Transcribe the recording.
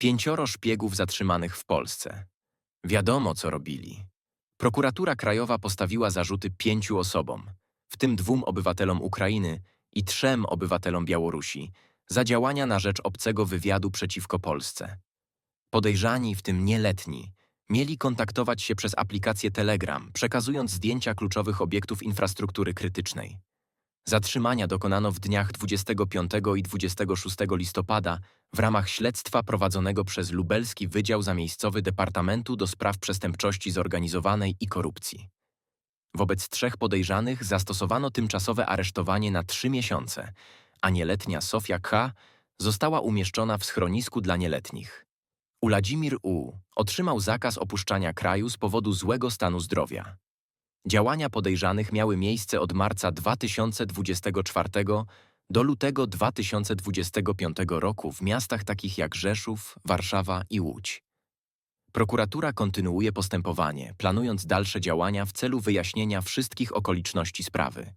Pięcioro szpiegów zatrzymanych w Polsce. Wiadomo, co robili. Prokuratura Krajowa postawiła zarzuty pięciu osobom, w tym dwóm obywatelom Ukrainy i trzem obywatelom Białorusi, za działania na rzecz obcego wywiadu przeciwko Polsce. Podejrzani, w tym nieletni, mieli kontaktować się przez aplikację Telegram, przekazując zdjęcia kluczowych obiektów infrastruktury krytycznej. Zatrzymania dokonano w dniach 25 i 26 listopada w ramach śledztwa prowadzonego przez Lubelski Wydział Zamiejscowy Departamentu do Spraw Przestępczości Zorganizowanej i Korupcji. Wobec trzech podejrzanych zastosowano tymczasowe aresztowanie na trzy miesiące, a nieletnia Sofia K. została umieszczona w schronisku dla nieletnich. Uladzimir U. otrzymał zakaz opuszczania kraju z powodu złego stanu zdrowia. Działania podejrzanych miały miejsce od marca 2024 do lutego 2025 roku w miastach takich jak Rzeszów, Warszawa i Łódź. Prokuratura kontynuuje postępowanie, planując dalsze działania w celu wyjaśnienia wszystkich okoliczności sprawy.